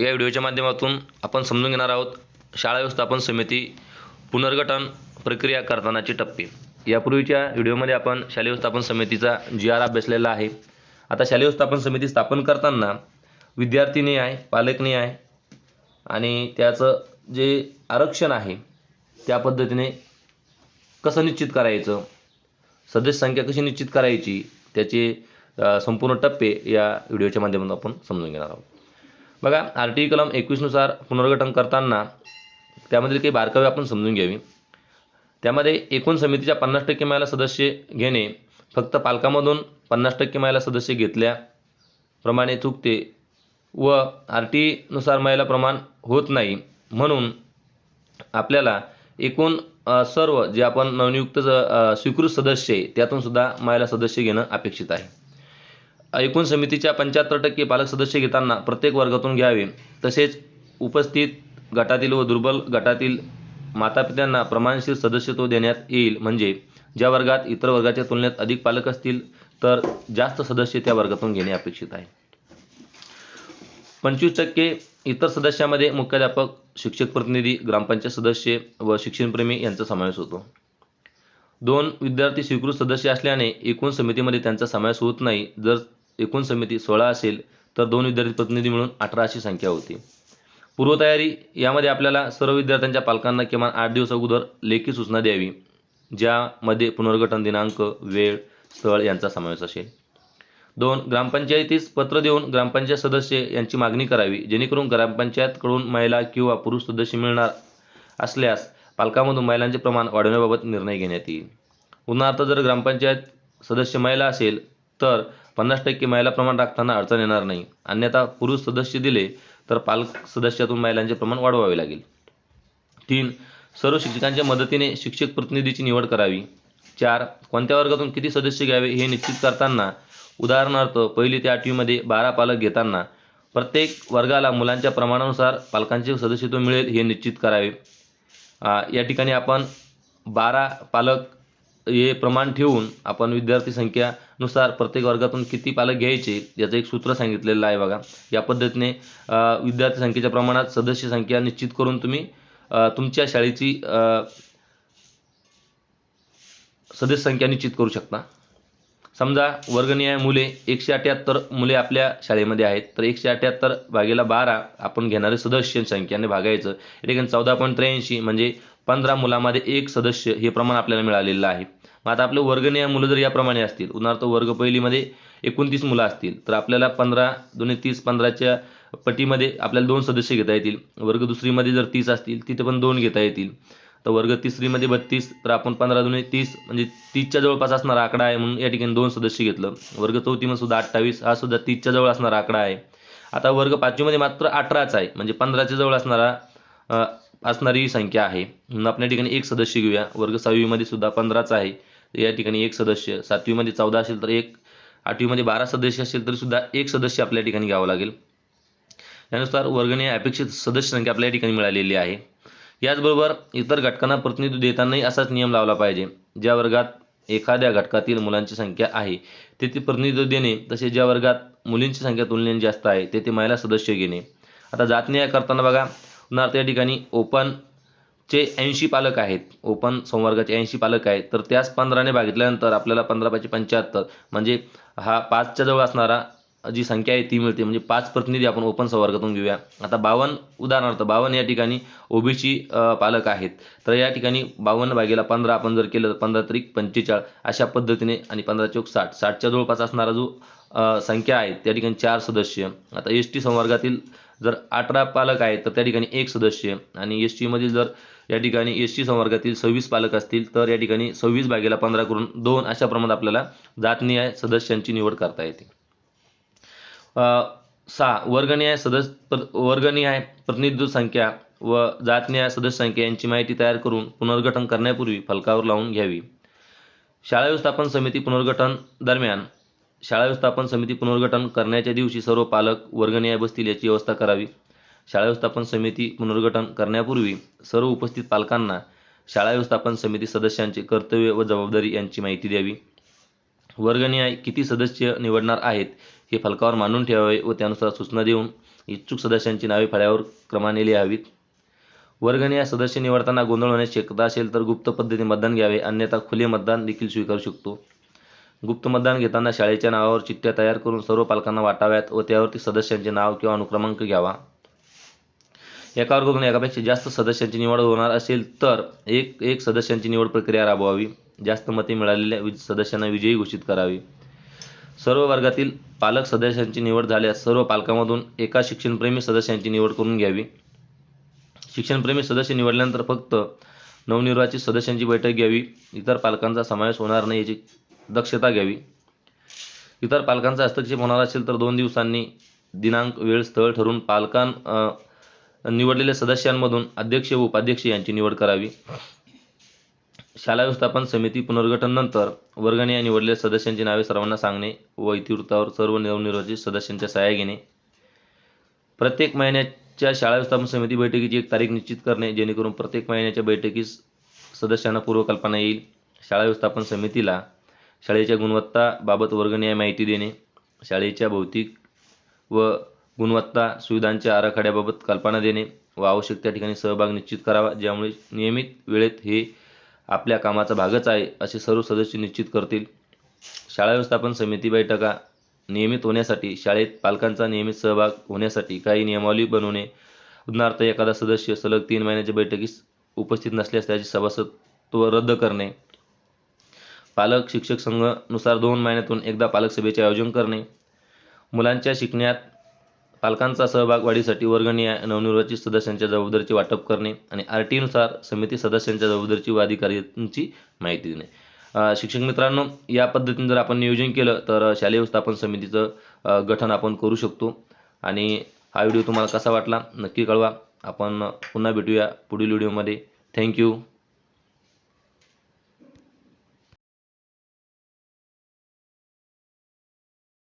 या व्हिडिओच्या माध्यमातून आपण समजून घेणार आहोत शाळा व्यवस्थापन समिती पुनर्गठन प्रक्रिया करतानाचे टप्पे. यापूर्वीच्या व्हिडिओमध्ये आपण शालेय व्यवस्थापन समितीचा जी आर अभ्यासलेला आहे. आता शालेय व्यवस्थापन समिती स्थापन करताना विद्यार्थी आहे पालक आहे आणि त्याचं जे आरक्षण आहे त्या पद्धतीने कसं निश्चित करायचं सदस्य संख्या कशी निश्चित करायची त्याचे संपूर्ण टप्पे या व्हिडिओच्या माध्यमातून आपण समजून घेणार आहोत. बघा आर टी कलम एकवीसनुसार पुनर्गठन करताना त्यामधील काही बारकावे आपण समजून घ्यावी. त्यामध्ये एकूण समितीच्या पन्नास टक्के महिला सदस्य घेणे फक्त पालकामधून पन्नास टक्के महिला सदस्य घेतल्याप्रमाणे चुकते व आर टीनुसार महिला प्रमाण होत नाही. म्हणून आपल्याला एकूण सर्व जे आपण नवनियुक्त स्वीकृत सदस्य आहे त्यातून सुद्धा महिला सदस्य घेणं अपेक्षित आहे. एकूण समितीच्या पंच्याहत्तर टक्के पालक सदस्य घेताना प्रत्येक वर्गातून घ्यावे. तसेच उपस्थित गटातील व दुर्बल गटातील मातापित्यांना प्रमाणशीर सदस्यत्व देण्यात येईल. म्हणजे ज्या वर्गात इतर वर्गाच्या तुलनेत अधिक पालक असतील तर जास्त सदस्य त्या वर्गातून घेणे अपेक्षित आहे. पंचवीस टक्के इतर सदस्यामध्ये मुख्याध्यापक शिक्षक प्रतिनिधी ग्रामपंचायत सदस्य व शिक्षणप्रेमी यांचा समावेश होतो. दोन विद्यार्थी स्वीकृत सदस्य असल्याने एकूण समितीमध्ये त्यांचा समावेश होत नाही. जर एकूण समिती सोळा असेल तर दोन विद्यार्थी प्रतिनिधी मिळून अठरा अशी संख्या होती. पूर्वतयारी यामध्ये आपल्याला सर्व विद्यार्थ्यांच्या पालकांना किमान आठ दिवस अगोदर लेखी सूचना द्यावी ज्यामध्ये पुनर्गठन दिनांक वेळ स्थळ यांचा समावेश असेल. दोन ग्रामपंचायतीस पत्र देऊन ग्रामपंचायत सदस्य यांची मागणी करावी जेणेकरून ग्रामपंचायतकडून महिला किंवा पुरुष सदस्य मिळणार असल्यास पालकामधून महिलांचे प्रमाण वाढवण्याबाबत निर्णय घेण्यात येईल. उदाहरणार्थ जर ग्रामपंचायत सदस्य महिला असेल तर पन्नास टक्के महिला प्रमाण राखताना अडचण येणार नाही. अन्यथा पुरुष सदस्य दिले तर पालक सदस्यातून महिलांचे प्रमाण वाढवावे लागेल. तीन सर्व शिक्षकांच्या मदतीने शिक्षक प्रतिनिधीची निवड करावी. चार कोणत्या वर्गातून किती सदस्य घ्यावे हे निश्चित करताना उदाहरणार्थ पहिली ते आठवीमध्ये बारा पालक घेताना प्रत्येक वर्गाला मुलांच्या प्रमाणानुसार पालकांचे सदस्यत्व मिळेल हे निश्चित करावे. या ठिकाणी आपण बारा पालक हे प्रमाण ठेवून आपण विद्यार्थी संख्यानुसार प्रत्येक वर्गातून किती पालक घ्यायचे याचं एक सूत्र सांगितलेलं आहे बघा. या पद्धतीने विद्यार्थी संख्येच्या प्रमाणात सदस्य संख्या निश्चित करून तुम्ही तुमच्या शाळेची सदस्य संख्या निश्चित करू शकता. समजा वर्गनिहाय मुले एकशे अठ्याहत्तर मुले आपल्या शाळेमध्ये आहेत तर एकशे अठ्याहत्तर भागेला बारा आपण घेणारे सदस्य संख्याने भागायचं. या ठिकाणी चौदा पॉईंट त्र्याऐंशी म्हणजे पंधरा मुलामध्ये एक सदस्य हे प्रमाण आपल्याला मिळालेलं आहे. मग आता आपले वर्गनीय मुलं जर याप्रमाणे असतील उदाहरणार्थ वर्ग पहिलीमध्ये एकोणतीस मुलं असतील तर आपल्याला पंधरा दोन्ही तीस पंधराच्या पटीमध्ये आपल्याला दोन सदस्य घेता येतील. वर्ग दुसरीमध्ये जर तीस असतील तिथे पण दोन घेता येतील. तर वर्ग तिसरीमध्ये बत्तीस तर आपण पंधरा दोन्ही तीस म्हणजे तीसच्या जवळपास असणारा आकडा आहे म्हणून या ठिकाणी दोन सदस्य घेतलं. वर्ग चौथीमध्ये सुद्धा अठ्ठावीस हा सुद्धा तीसच्या जवळ असणारा आकडा आहे. आता वर्ग पाचवीमध्ये मात्र अठराच आहे म्हणजे पंधराच्या जवळ असणारा असणारी असणारी संख्या आहे. म्हणून आपण या ठिकाणी एक सदस्य घेऊया. वर्ग सहावीमध्ये सुद्धा पंधराच आहे. तर या ठिकाणी एक सदस्य सातवीमध्ये चौदा असेल तर एक आठवीमध्ये बारा सदस्य असेल तरी सुद्धा एक सदस्य आपल्या ठिकाणी घ्यावं लागेल. यानुसार वर्गणी अपेक्षित सदस्य संख्या आपल्या ठिकाणी मिळालेली आहे. याचबरोबर इतर घटकांना प्रतिनिधित्व देतानाही असाच नियम लावला पाहिजे. ज्या वर्गात एखाद्या घटकातील मुलांची संख्या आहे तेथे प्रतिनिधित्व देणे. तसेच ज्या वर्गात मुलींची संख्या तुलनेने जास्त आहे तेथे महिला सदस्य घेणे. आता जात करताना बघा उदाहरणार्थ या ठिकाणी ओपनचे ऐंशी पालक आहेत. ओपन संवर्गाचे ऐंशी पालक आहेत. तर त्याच पंधराने भागितल्यानंतर आपल्याला पंधरा पाचशे पंच्याहत्तर म्हणजे हा पाचच्या जवळ असणारा जी संख्या आहे ती मिळते. म्हणजे पाच प्रतिनिधी आपण ओपन संवर्गातून घेऊया. आता बावन्न उदाहरणार्थ बावन्न या ठिकाणी ओबीसी पालक आहेत. तर या ठिकाणी बावन्न भागेला पंधरा आपण जर केलं तर पंधरा त्रिक पंचेचाळ अशा पद्धतीने आणि पंधरा चौक साठ. साठच्या जवळपास असणारा जो संख्या आहे त्या ठिकाणी चार सदस्य. आता एस टी संवर्गातील जर अठरा पालक आहेत तर त्या ठिकाणी एक सदस्य आणि एस टीमधील जर या ठिकाणी एस टी संवर्गातील सव्वीस पालक असतील तर या ठिकाणी सव्वीस भागेला पंधरा करून दोन अशा प्रमाणात आपल्याला जातनिहाय सदस्यांची निवड करता येते. सहा वर्गनिहाय सदस्य वर्गनिहाय प्रतिनिधित्व संख्या व जातनिहाय सदस्य संख्या यांची माहिती तयार करून पुनर्गठन करण्यापूर्वी फलकावर लावून घ्यावी. शाळा व्यवस्थापन समिती पुनर्गठन दरम्यान शाळा व्यवस्थापन समिती पुनर्गठन करण्याच्या दिवशी सर्व पालक वर्गनिहाय बसतील याची व्यवस्था करावी. शाळा व्यवस्थापन समिती पुनर्गठन करण्यापूर्वी सर्व उपस्थित पालकांना शाळा व्यवस्थापन समिती सदस्यांचे कर्तव्य व जबाबदारी यांची माहिती द्यावी. वर्गनिहाय किती सदस्य निवडणार आहेत हे फलकावर मांडून ठेवावे व त्यानुसार सूचना देऊन इच्छुक सदस्यांची नावे फळ्यावर क्रमाने लिहावीत. वर्गनिहाय सदस्य निवडताना गोंधळ होण्याची शक्यता असेल तर गुप्त पद्धतीने मतदान घ्यावे अन्यथा खुले मतदान देखील स्वीकारू शकतो. गुप्त मतदान घेताना शाळेच्या नावावर चिठ्ठ्या तयार करून सर्व पालकांना वाटाव्यात व त्यावरती सदस्यांचे नाव किंवा अनुक्रमांक घ्यावा. एका वर्गातून एकापेक्षा जास्त सदस्यांची निवड होणार असेल तर एक एक सदस्यांची निवड प्रक्रिया राबवावी. जास्त मते मिळालेल्या सदस्यांना विजयी घोषित करावे. सर्व वर्गातील पालक सदस्यांची निवड झाल्यास सर्व पालकांमधून एका शिक्षणप्रेमी सदस्यांची निवड करून घ्यावी. शिक्षणप्रेमी सदस्य निवडल्यानंतर फक्त नवनिर्वाचित सदस्यांची बैठक घ्यावी. इतर पालकांचा समावेश होणार नाही याची दक्षता घ्यावी. इतर पालकांचा हस्तक्षेप होणार असेल तर दोन दिवसांनी दिनांक वेळ स्थळ ठरवून पालकां निवडलेल्या सदस्यांमधून अध्यक्ष व उपाध्यक्ष यांची निवड करावी. शाळा व्यवस्थापन समिती पुनर्गठन नंतर वर्गणी या निवडलेल्या सदस्यांची नावे सर्वांना सांगणे व इतिवृत्तावर सर्व नवनिर्वाचित सदस्यांच्या सहाय्या घेणे. प्रत्येक महिन्याच्या शाळा व्यवस्थापन समिती बैठकीची एक तारीख निश्चित करणे जेणेकरून प्रत्येक महिन्याच्या बैठकीस सदस्यांना पूर्वकल्पना येईल. शाळा व्यवस्थापन समितीला शाळेच्या गुणवत्ताबाबत वर्गणीय माहिती देणे शाळेच्या भौतिक व गुणवत्ता सुविधांच्या आराखड्याबाबत कल्पना देणे व आवश्यक त्या ठिकाणी सहभाग निश्चित करावा ज्यामुळे नियमित वेळेत हे आपल्या कामाचा भागच आहे असे सर्व सदस्य निश्चित करतील. शाळा व्यवस्थापन समिती बैठका नियमित होण्यासाठी शाळेत पालकांचा नियमित सहभाग होण्यासाठी काही नियमावली बनवणे उदाहरणार्थ एखादा सदस्य सलग तीन महिन्याच्या बैठकीस उपस्थित नसल्यास त्याचे सभासदत्व रद्द करणे पालक शिक्षक संघानुसार दोन महिन्यातून एकदा पालक सभेचे आयोजन करणे. मुलांच्या शिकण्यात पालकांचा सहभाग वाढीसाठी वर्गणी नवनिर्वाचित सदस्यांच्या जबाबदारीचे वाटप करणे आणि आर टीनुसार समिती सदस्यांच्या जबाबदारीची व अधिकाऱ्यांची माहिती देणे. शिक्षक मित्रांनो या पद्धतीने जर आपण नियोजन केलं तर शालेय व्यवस्थापन समितीचं गठन आपण करू शकतो. आणि हा व्हिडिओ तुम्हाला कसा वाटला नक्की कळवा. आपण पुन्हा भेटूया पुढील व्हिडिओमध्ये. थँक्यू.